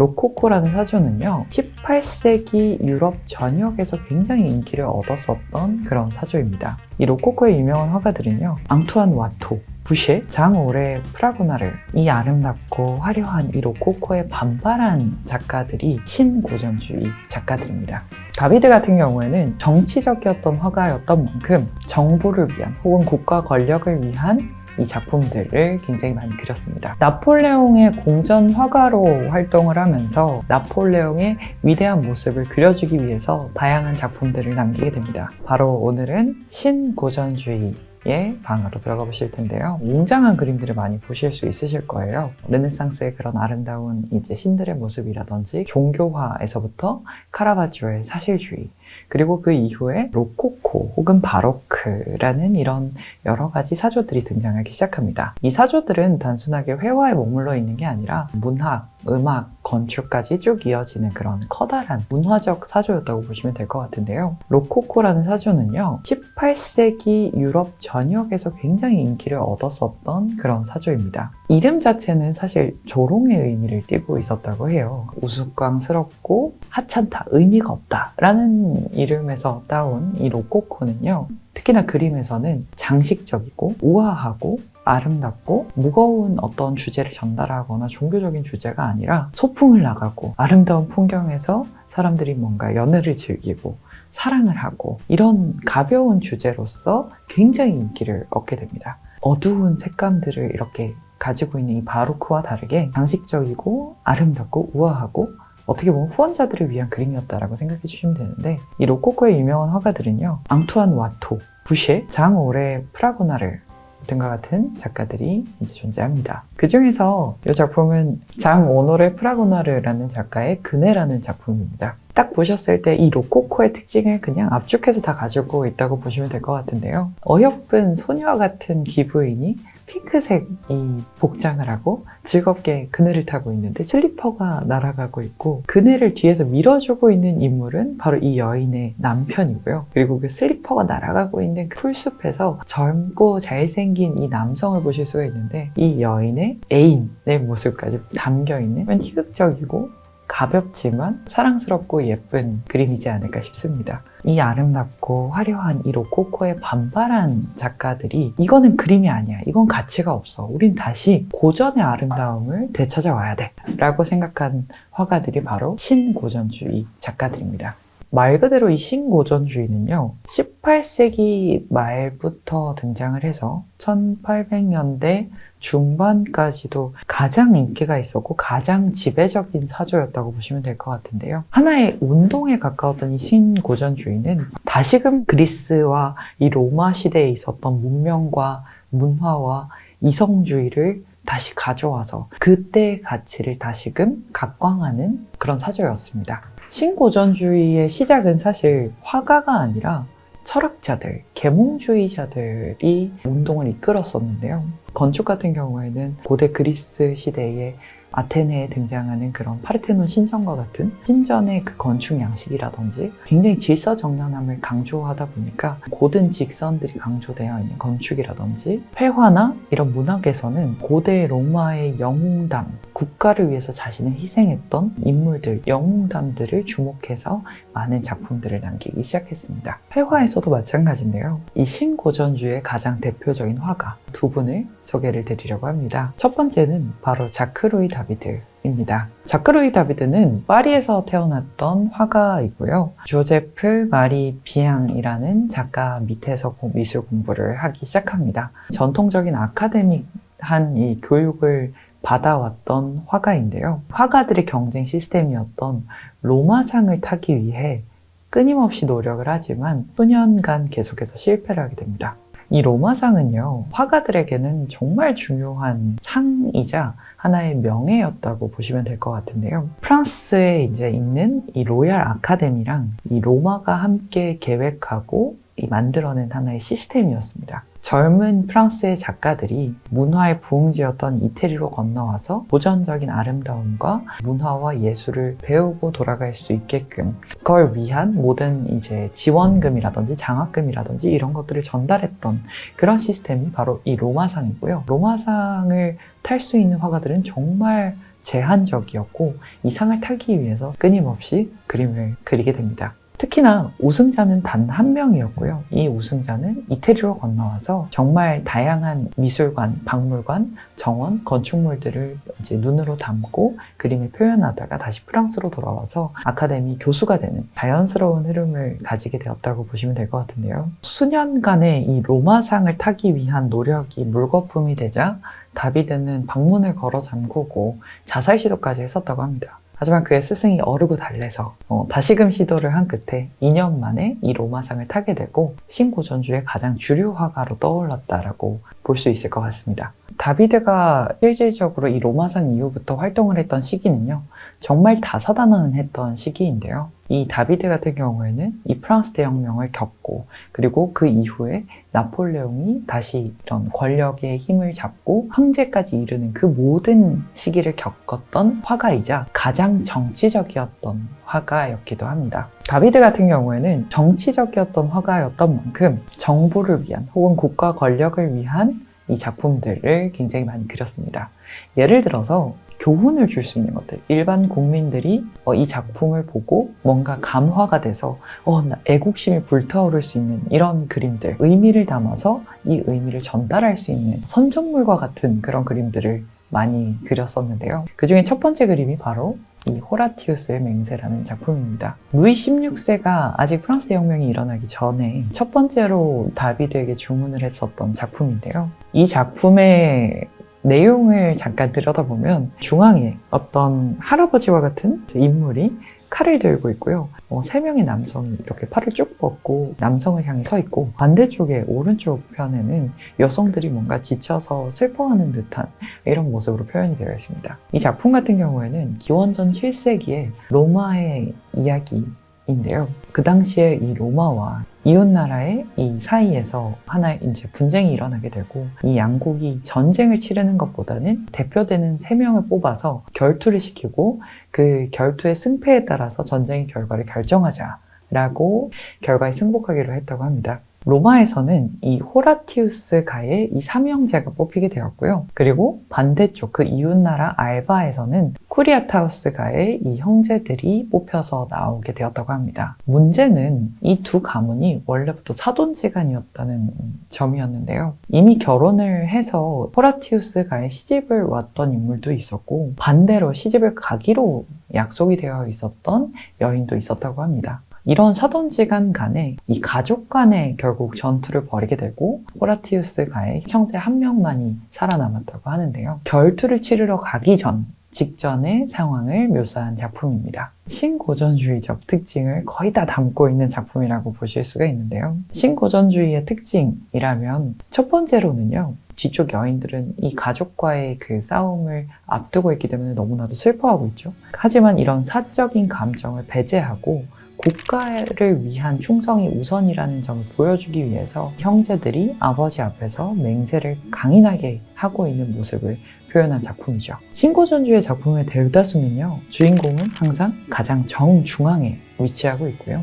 로코코라는 사조는요, 18세기 유럽 전역에서 굉장히 인기를 얻었었던 그런 사조입니다. 이 로코코의 유명한 화가들은요, 앙투안 와토, 부쉐, 장오레 프라고나르 이 아름답고 화려한 이 로코코에 반발한 작가들이 신고전주의 작가들입니다. 다비드 같은 경우에는 정치적이었던 화가였던 만큼 정부를 위한 혹은 국가 권력을 위한 이 작품들을 굉장히 많이 그렸습니다. 나폴레옹의 공전 화가로 활동을 하면서 나폴레옹의 위대한 모습을 그려주기 위해서 다양한 작품들을 남기게 됩니다. 바로 오늘은 신고전주의 의 방으로 들어가 보실 텐데요. 웅장한 그림들을 많이 보실 수 있으실 거예요. 르네상스의 그런 아름다운 이제 신들의 모습이라든지 종교화에서부터 카라바조의 사실주의, 그리고 그 이후에 로코코 혹은 바로크라는 이런 여러 가지 사조들이 등장하기 시작합니다. 이 사조들은 단순하게 회화에 머물러 있는 게 아니라 문학, 음악, 건축까지 쭉 이어지는 그런 커다란 문화적 사조였다고 보시면 될 것 같은데요. 로코코라는 사조는요, 18세기 유럽 전역에서 굉장히 인기를 얻었었던 그런 사조입니다. 이름 자체는 사실 조롱의 의미를 띠고 있었다고 해요. 우스꽝스럽고 하찮다, 의미가 없다 라는 이름에서 따온 이 로코코는요, 특히나 그림에서는 장식적이고 우아하고 아름답고 무거운 어떤 주제를 전달하거나 종교적인 주제가 아니라 소풍을 나가고 아름다운 풍경에서 사람들이 뭔가 연애를 즐기고 사랑을 하고 이런 가벼운 주제로서 굉장히 인기를 얻게 됩니다. 어두운 색감들을 이렇게 가지고 있는 이 바로크와 다르게 장식적이고 아름답고 우아하고 어떻게 보면 후원자들을 위한 그림이었다라고 생각해 주시면 되는데 이 로코코의 유명한 화가들은요 앙투안 와토, 부쉐, 장 오레 프라고나르 등과 같은 작가들이 이제 존재합니다. 그 중에서 이 작품은 장오노레 프라고나르라는 작가의 그네라는 작품입니다. 딱 보셨을 때 이 로코코의 특징을 그냥 압축해서 다 가지고 있다고 보시면 될 것 같은데요. 어여쁜 소녀 같은 기부인이 핑크색 이 복장을 하고 즐겁게 그네를 타고 있는데 슬리퍼가 날아가고 있고 그네를 뒤에서 밀어주고 있는 인물은 바로 이 여인의 남편이고요. 그리고 그 슬리퍼가 날아가고 있는 그 풀숲에서 젊고 잘생긴 이 남성을 보실 수가 있는데 이 여인의 애인의 모습까지 담겨 있는 희극적이고 가볍지만 사랑스럽고 예쁜 그림이지 않을까 싶습니다. 이 아름답고 화려한 이 로코코에 반발한 작가들이 이거는 그림이 아니야. 이건 가치가 없어. 우린 다시 고전의 아름다움을 되찾아와야 돼. 라고 생각한 화가들이 바로 신고전주의 작가들입니다. 말 그대로 이 신고전주의는요, 18세기 말부터 등장을 해서 1800년대 중반까지도 가장 인기가 있었고 가장 지배적인 사조였다고 보시면 될 것 같은데요. 하나의 운동에 가까웠던 이 신고전주의는 다시금 그리스와 이 로마 시대에 있었던 문명과 문화와 이성주의를 다시 가져와서 그때의 가치를 다시금 각광하는 그런 사조였습니다. 신고전주의의 시작은 사실 화가가 아니라 철학자들, 계몽주의자들이 운동을 이끌었었는데요. 건축 같은 경우에는 고대 그리스 시대의 아테네에 등장하는 그런 파르테논 신전과 같은 신전의 그 건축 양식이라든지 굉장히 질서정연함을 강조하다 보니까 고든 직선들이 강조되어 있는 건축이라든지 회화나 이런 문학에서는 고대 로마의 영웅담, 국가를 위해서 자신을 희생했던 인물들, 영웅담들을 주목해서 많은 작품들을 남기기 시작했습니다. 회화에서도 마찬가지인데요. 이 신고전주의 가장 대표적인 화가 두 분을 소개를 드리려고 합니다. 첫 번째는 바로 자크로이 다 비드입니다. 자크로이 다비드는 파리에서 태어났던 화가이고요. 조제프 마리 비앙이라는 작가 밑에서 미술 공부를 하기 시작합니다. 전통적인 아카데믹한 이 교육을 받아왔던 화가인데요. 화가들의 경쟁 시스템이었던 로마상을 타기 위해 끊임없이 노력을 하지만 수년간 계속해서 실패를 하게 됩니다. 이 로마상은요, 화가들에게는 정말 중요한 상이자 하나의 명예였다고 보시면 될 것 같은데요. 프랑스에 이제 있는 이 로얄 아카데미랑 이 로마가 함께 계획하고 이 만들어낸 하나의 시스템이었습니다. 젊은 프랑스의 작가들이 문화의 부흥지였던 이태리로 건너와서 고전적인 아름다움과 문화와 예술을 배우고 돌아갈 수 있게끔 그걸 위한 모든 이제 지원금이라든지 장학금이라든지 이런 것들을 전달했던 그런 시스템이 바로 이 로마상이고요. 로마상을 탈 수 있는 화가들은 정말 제한적이었고 이 상을 타기 위해서 끊임없이 그림을 그리게 됩니다. 특히나 우승자는 단 한 명이었고요. 이 우승자는 이태리로 건너와서 정말 다양한 미술관, 박물관, 정원, 건축물들을 이제 눈으로 담고 그림을 표현하다가 다시 프랑스로 돌아와서 아카데미 교수가 되는 자연스러운 흐름을 가지게 되었다고 보시면 될 것 같은데요. 수년간의 이 로마상을 타기 위한 노력이 물거품이 되자 다비드는 방문을 걸어 잠그고 자살 시도까지 했었다고 합니다. 하지만 그의 스승이 어르고 달래서 어, 다시금 시도를 한 끝에 2년 만에 이 로마상을 타게 되고 신고 전주의 가장 주류 화가로 떠올랐다라고 볼 수 있을 것 같습니다. 다비드가 실질적으로 이 로마상 이후부터 활동을 했던 시기는요. 정말 다사다난했던 시기인데요. 이 다비드 같은 경우에는 이 프랑스 대혁명을 겪고 그리고 그 이후에 나폴레옹이 다시 이런 권력의 힘을 잡고 황제까지 이르는 그 모든 시기를 겪었던 화가이자 가장 정치적이었던 화가였기도 합니다. 다비드 같은 경우에는 정치적이었던 화가였던 만큼 정부를 위한 혹은 국가 권력을 위한 이 작품들을 굉장히 많이 그렸습니다. 예를 들어서 교훈을 줄 수 있는 것들. 일반 국민들이 어, 이 작품을 보고 뭔가 감화가 돼서 어, 나 애국심이 불타오를 수 있는 이런 그림들, 의미를 담아서 이 의미를 전달할 수 있는 선전물과 같은 그런 그림들을 많이 그렸었는데요. 그 중에 첫 번째 그림이 바로 이 호라티우스의 맹세라는 작품입니다. 루이 16세가 아직 프랑스 대혁명이 일어나기 전에 첫 번째로 다비드에게 주문을 했었던 작품인데요. 이 작품의 내용을 잠깐 들여다보면 중앙에 어떤 할아버지와 같은 인물이 칼을 들고 있고요. 어, 세 명의 남성이 이렇게 팔을 쭉 뻗고 남성을 향해 서 있고 반대쪽에 오른쪽 편에는 여성들이 뭔가 지쳐서 슬퍼하는 듯한 이런 모습으로 표현이 되어 있습니다. 이 작품 같은 경우에는 기원전 7세기의 로마의 이야기인데요. 그 당시에 이 로마와 이웃 나라의 이 사이에서 하나의 이제 분쟁이 일어나게 되고 이 양국이 전쟁을 치르는 것보다는 대표되는 세 명을 뽑아서 결투를 시키고 그 결투의 승패에 따라서 전쟁의 결과를 결정하자라고 결과에 승복하기로 했다고 합니다. 로마에서는 이 호라티우스가의 이 삼형제가 뽑히게 되었고요. 그리고 반대쪽 그 이웃나라 알바에서는 쿠리아타우스가의 이 형제들이 뽑혀서 나오게 되었다고 합니다. 문제는 이 두 가문이 원래부터 사돈지간이었다는 점이었는데요. 이미 결혼을 해서 호라티우스가의 시집을 왔던 인물도 있었고 반대로 시집을 가기로 약속이 되어 있었던 여인도 있었다고 합니다. 이런 사돈지간 간에 이 가족 간에 결국 전투를 벌이게 되고 호라티우스가의 형제 한 명만이 살아남았다고 하는데요. 결투를 치르러 가기 전 직전의 상황을 묘사한 작품입니다. 신고전주의적 특징을 거의 다 담고 있는 작품이라고 보실 수가 있는데요. 신고전주의의 특징이라면 첫 번째로는요. 뒤쪽 여인들은 이 가족과의 그 싸움을 앞두고 있기 때문에 너무나도 슬퍼하고 있죠. 하지만 이런 사적인 감정을 배제하고 국가를 위한 충성이 우선이라는 점을 보여주기 위해서 형제들이 아버지 앞에서 맹세를 강인하게 하고 있는 모습을 표현한 작품이죠. 신고전주의 작품의 대다수는요, 주인공은 항상 가장 정중앙에 위치하고 있고요.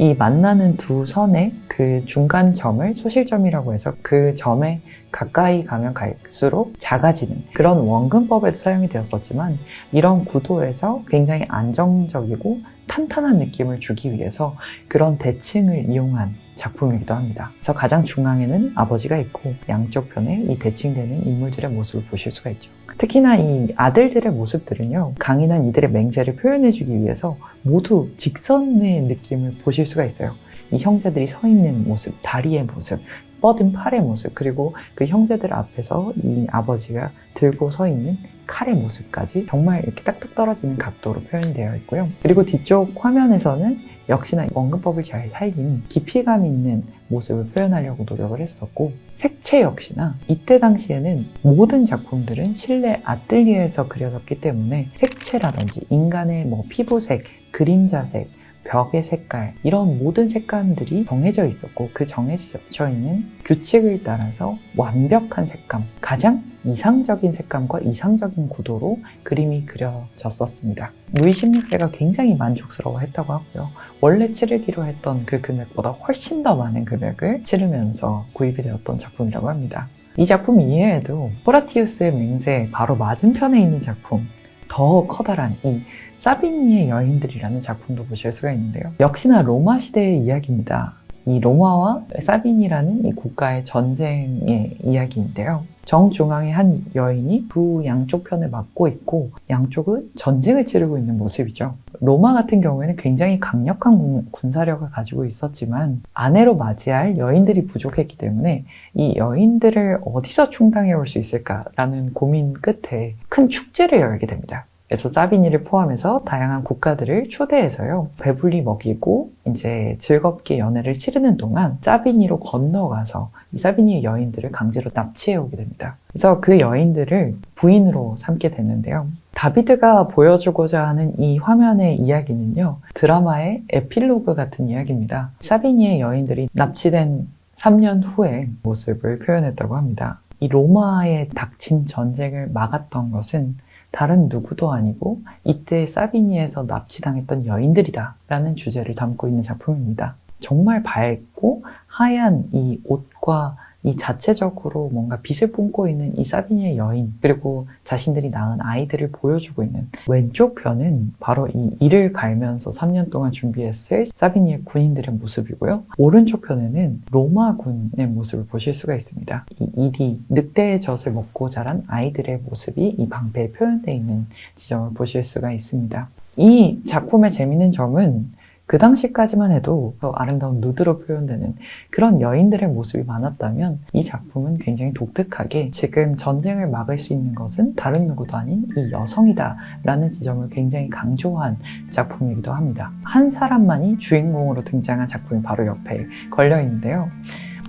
이 만나는 두 선의 그 중간 점을 소실점이라고 해서 그 점에 가까이 가면 갈수록 작아지는 그런 원근법에도 사용이 되었었지만 이런 구도에서 굉장히 안정적이고 탄탄한 느낌을 주기 위해서 그런 대칭을 이용한 작품이기도 합니다. 그래서 가장 중앙에는 아버지가 있고 양쪽 편에 이 대칭되는 인물들의 모습을 보실 수가 있죠. 특히나 이 아들들의 모습들은요, 강인한 이들의 맹세를 표현해주기 위해서 모두 직선의 느낌을 보실 수가 있어요. 이 형제들이 서 있는 모습, 다리의 모습, 뻗은 팔의 모습, 그리고 그 형제들 앞에서 이 아버지가 들고 서 있는 칼의 모습까지 정말 이렇게 딱딱 떨어지는 각도로 표현이 되어 있고요. 그리고 뒤쪽 화면에서는 역시나 원근법을 잘 살린 깊이감 있는 모습을 표현하려고 노력을 했었고 색채 역시나 이때 당시에는 모든 작품들은 실내 아틀리에에서 그려졌기 때문에 색채라든지 인간의 뭐 피부색, 그림자색, 벽의 색깔 이런 모든 색감들이 정해져 있었고 그 정해져 있는 규칙을 따라서 완벽한 색감 가장 이상적인 색감과 이상적인 구도로 그림이 그려졌었습니다. 루이 16세가 굉장히 만족스러워 했다고 하고요. 원래 치르기로 했던 그 금액보다 훨씬 더 많은 금액을 치르면서 구입이 되었던 작품이라고 합니다. 이 작품 이외에도 호라티우스의 맹세 바로 맞은편에 있는 작품 더 커다란 이 사비니의 여인들이라는 작품도 보실 수가 있는데요. 역시나 로마 시대의 이야기입니다. 이 로마와 사비니라는 이 국가의 전쟁의 이야기인데요. 정중앙에 한 여인이 두 양쪽 편을 맡고 있고 양쪽은 전쟁을 치르고 있는 모습이죠. 로마 같은 경우에는 굉장히 강력한 군- 군사력을 가지고 있었지만 아내로 맞이할 여인들이 부족했기 때문에 이 여인들을 어디서 충당해 올 수 있을까라는 고민 끝에 큰 축제를 열게 됩니다. 그래서 사비니를 포함해서 다양한 국가들을 초대해서요. 배불리 먹이고 이제 즐겁게 연애를 치르는 동안 사비니로 건너가서 이 사비니의 여인들을 강제로 납치해 오게 됩니다. 그래서 그 여인들을 부인으로 삼게 되는데요. 다비드가 보여주고자 하는 이 화면의 이야기는요. 드라마의 에필로그 같은 이야기입니다. 사비니의 여인들이 납치된 3년 후의 모습을 표현했다고 합니다. 이 로마에 닥친 전쟁을 막았던 것은 다른 누구도 아니고 이때 사비니에서 납치당했던 여인들이다 라는 주제를 담고 있는 작품입니다. 정말 밝고 하얀 이 옷과 이 자체적으로 뭔가 빛을 뿜고 있는 이 사비니의 여인 그리고 자신들이 낳은 아이들을 보여주고 있는 왼쪽 편은 바로 이 이를 갈면서 3년 동안 준비했을 사비니의 군인들의 모습이고요. 오른쪽 편에는 로마군의 모습을 보실 수가 있습니다. 이 일이 늑대의 젖을 먹고 자란 아이들의 모습이 이 방패에 표현되어 있는 지점을 보실 수가 있습니다. 이 작품의 재밌는 점은 그 당시까지만 해도 더 아름다운 누드로 표현되는 그런 여인들의 모습이 많았다면 이 작품은 굉장히 독특하게 지금 전쟁을 막을 수 있는 것은 다른 누구도 아닌 이 여성이다 라는 지점을 굉장히 강조한 작품이기도 합니다. 한 사람만이 주인공으로 등장한 작품이 바로 옆에 걸려 있는데요.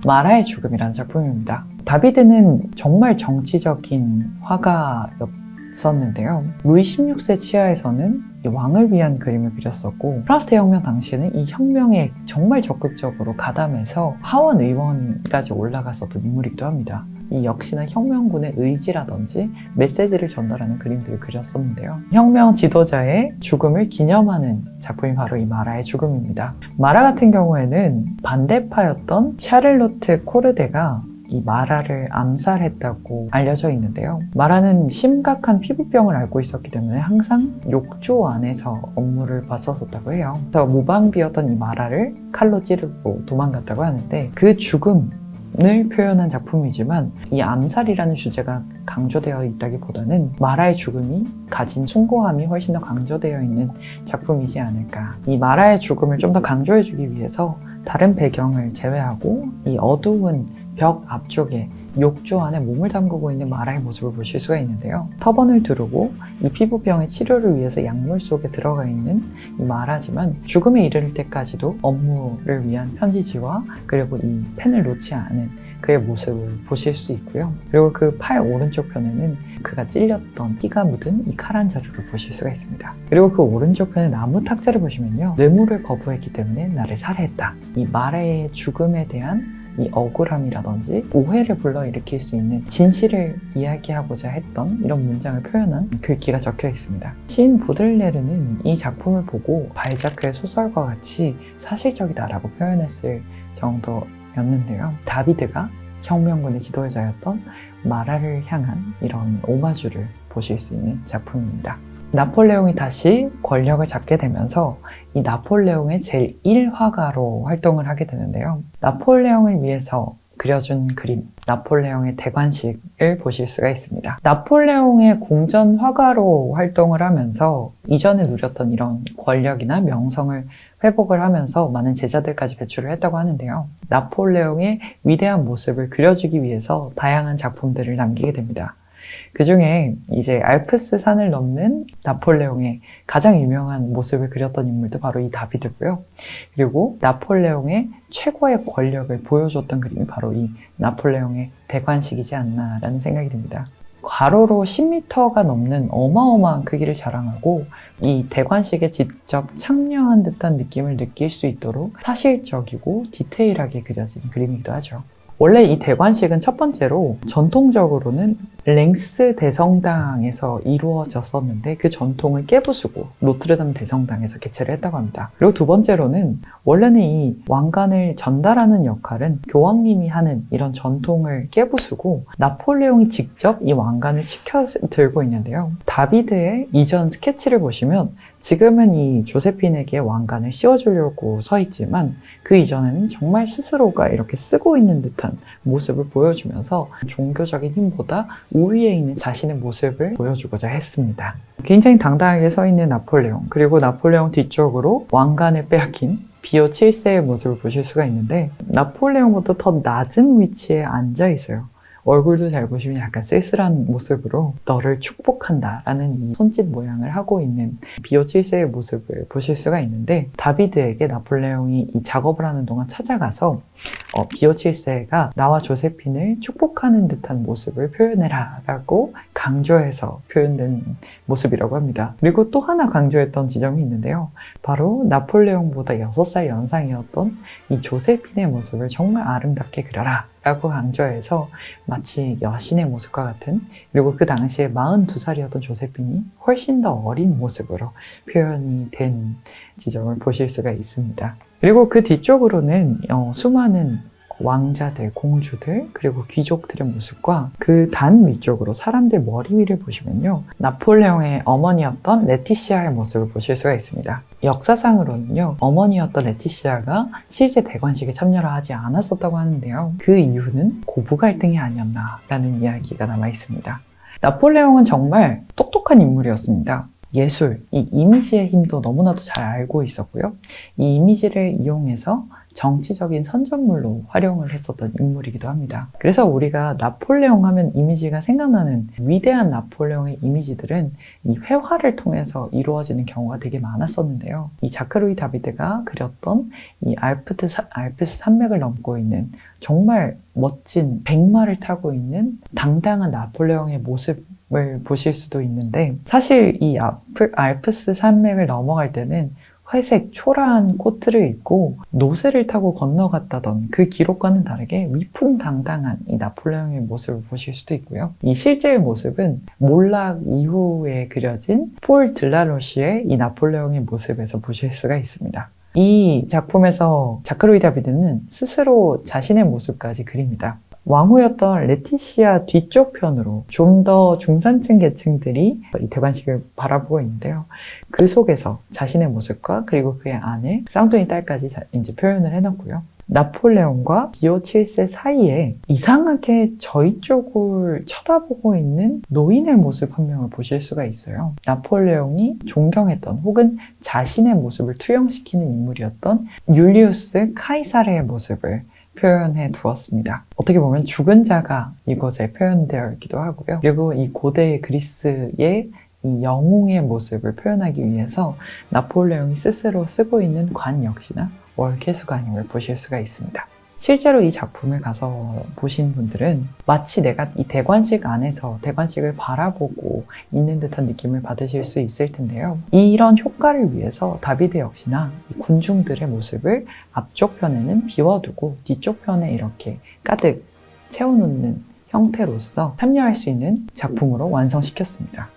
마라의 죽음이라는 작품입니다. 다비드는 정말 정치적인 화가였었는데요. 루이 16세 치하에서는 이 왕을 위한 그림을 그렸었고 프랑스 대혁명 당시에는 이 혁명에 정말 적극적으로 가담해서 하원 의원까지 올라갔었던 인물이기도 합니다. 이 역시나 혁명군의 의지라든지 메시지를 전달하는 그림들을 그렸었는데요. 혁명 지도자의 죽음을 기념하는 작품이 바로 이 마라의 죽음입니다. 마라 같은 경우에는 반대파였던 샤를로트 코르데가 이 마라를 암살했다고 알려져 있는데요. 마라는 심각한 피부병을 앓고 있었기 때문에 항상 욕조 안에서 업무를 봤었었다고 해요. 그래서 무방비였던 이 마라를 칼로 찌르고 도망갔다고 하는데 그 죽음 을 표현한 작품이지만 이 암살이라는 주제가 강조되어 있다기보다는 마라의 죽음이 가진 숭고함이 훨씬 더 강조되어 있는 작품이지 않을까. 이 마라의 죽음을 좀 더 강조해주기 위해서 다른 배경을 제외하고 이 어두운 벽 앞쪽에 욕조 안에 몸을 담그고 있는 마라의 모습을 보실 수가 있는데요. 터번을 두르고 이 피부병의 치료를 위해서 약물 속에 들어가 있는 이 마라지만 죽음에 이를 때까지도 업무를 위한 편지지와 그리고 이 펜을 놓지 않은 그의 모습을 보실 수 있고요. 그리고 그 팔 오른쪽 편에는 그가 찔렸던 피가 묻은 이 칼 한 자루를 보실 수가 있습니다. 그리고 그 오른쪽 편의 나무 탁자를 보시면요. 뇌물을 거부했기 때문에 나를 살해했다. 이 마라의 죽음에 대한 이 억울함이라든지 오해를 불러일으킬 수 있는 진실을 이야기하고자 했던 이런 문장을 표현한 글귀가 적혀 있습니다. 시인 보들레르는 이 작품을 보고 발자크의 소설과 같이 사실적이다라고 표현했을 정도였는데요. 다비드가 혁명군의 지도자였던 마라를 향한 이런 오마주를 보실 수 있는 작품입니다. 나폴레옹이 다시 권력을 잡게 되면서 이 나폴레옹의 제1화가로 활동을 하게 되는데요. 나폴레옹을 위해서 그려준 그림, 나폴레옹의 대관식을 보실 수가 있습니다. 나폴레옹의 궁전 화가로 활동을 하면서 이전에 누렸던 이런 권력이나 명성을 회복을 하면서 많은 제자들까지 배출을 했다고 하는데요. 나폴레옹의 위대한 모습을 그려주기 위해서 다양한 작품들을 남기게 됩니다. 그 중에 이제 알프스 산을 넘는 나폴레옹의 가장 유명한 모습을 그렸던 인물도 바로 이 다비드고요. 그리고 나폴레옹의 최고의 권력을 보여줬던 그림이 바로 이 나폴레옹의 대관식이지 않나라는 생각이 듭니다. 가로로 10m가 넘는 어마어마한 크기를 자랑하고 이 대관식에 직접 참여한 듯한 느낌을 느낄 수 있도록 사실적이고 디테일하게 그려진 그림이기도 하죠. 원래 이 대관식은 첫 번째로 전통적으로는 랭스 대성당에서 이루어졌었는데 그 전통을 깨부수고 노트르담 대성당에서 개최를 했다고 합니다. 그리고 두 번째로는 원래는 이 왕관을 전달하는 역할은 교황님이 하는 이런 전통을 깨부수고 나폴레옹이 직접 이 왕관을 지켜 들고 있는데요. 다비드의 이전 스케치를 보시면 지금은 이 조세핀에게 왕관을 씌워주려고 서 있지만 그 이전에는 정말 스스로가 이렇게 쓰고 있는 듯한 모습을 보여주면서 종교적인 힘보다 우위에 있는 자신의 모습을 보여주고자 했습니다. 굉장히 당당하게 서 있는 나폴레옹 그리고 나폴레옹 뒤쪽으로 왕관을 빼앗긴 비오 7세의 모습을 보실 수가 있는데 나폴레옹보다 더 낮은 위치에 앉아 있어요. 얼굴도 잘 보시면 약간 쓸쓸한 모습으로 너를 축복한다 라는 이 손짓 모양을 하고 있는 비오 7세의 모습을 보실 수가 있는데 다비드에게 나폴레옹이 이 작업을 하는 동안 찾아가서 어, 비오 7세가 나와 조세핀을 축복하는 듯한 모습을 표현해라 라고 강조해서 표현된 모습이라고 합니다. 그리고 또 하나 강조했던 지점이 있는데요. 바로 나폴레옹보다 6살 연상이었던 이 조세핀의 모습을 정말 아름답게 그려라 라고 강조해서 마치 여신의 모습과 같은 그리고 그 당시에 42살이었던 조세핀이 훨씬 더 어린 모습으로 표현이 된 지점을 보실 수가 있습니다. 그리고 그 뒤쪽으로는 어, 수많은 왕자들, 공주들, 그리고 귀족들의 모습과 그 단 위쪽으로 사람들 머리 위를 보시면요. 나폴레옹의 어머니였던 레티시아의 모습을 보실 수가 있습니다. 역사상으로는요, 어머니였던 레티시아가 실제 대관식에 참여를 하지 않았었다고 하는데요. 그 이유는 고부 갈등이 아니었나라는 이야기가 남아 있습니다. 나폴레옹은 정말 똑똑한 인물이었습니다. 예술, 이 이미지의 힘도 너무나도 잘 알고 있었고요. 이 이미지를 이용해서 정치적인 선전물로 활용을 했었던 인물이기도 합니다. 그래서 우리가 나폴레옹 하면 이미지가 생각나는 위대한 나폴레옹의 이미지들은 이 회화를 통해서 이루어지는 경우가 되게 많았었는데요. 이 자크루이 다비드가 그렸던 이 알프트, 사- 알프스 산맥을 넘고 있는 정말 멋진 백마를 타고 있는 당당한 나폴레옹의 모습 을 보실 수도 있는데 사실 이 아프- 알프스 산맥을 넘어갈 때는 회색 초라한 코트를 입고 노새를 타고 건너갔다던 그 기록과는 다르게 위풍당당한 이 나폴레옹의 모습을 보실 수도 있고요. 이 실제의 모습은 몰락 이후에 그려진 폴 들라로시의 이 나폴레옹의 모습에서 보실 수가 있습니다. 이 작품에서 자크로이 다비드는 스스로 자신의 모습까지 그립니다. 왕후였던 레티시아 뒤쪽 편으로 좀 더 중산층 계층들이 이 대관식을 바라보고 있는데요. 그 속에서 자신의 모습과 그리고 그의 아내 쌍둥이 딸까지 자- 이제 표현을 해놨고요. 나폴레옹과 비오 7세 사이에 이상하게 저희 쪽을 쳐다보고 있는 노인의 모습 한 명을 보실 수가 있어요. 나폴레옹이 존경했던 혹은 자신의 모습을 투영시키는 인물이었던 율리우스 카이사르의 모습을 표현해 두었습니다. 어떻게 보면 죽은 자가 이곳에 표현되어 있기도 하고요. 그리고 이 고대 그리스의 이 영웅의 모습을 표현하기 위해서 나폴레옹이 스스로 쓰고 있는 관 역시나 월계수관임을 보실 수가 있습니다. 실제로 이 작품을 가서 보신 분들은 마치 내가 이 대관식 안에서 대관식을 바라보고 있는 듯한 느낌을 받으실 수 있을 텐데요. 이런 효과를 위해서 다비드 역시나 이 군중들의 모습을 앞쪽 편에는 비워두고 뒤쪽 편에 이렇게 가득 채워놓는 형태로서 참여할 수 있는 작품으로 완성시켰습니다.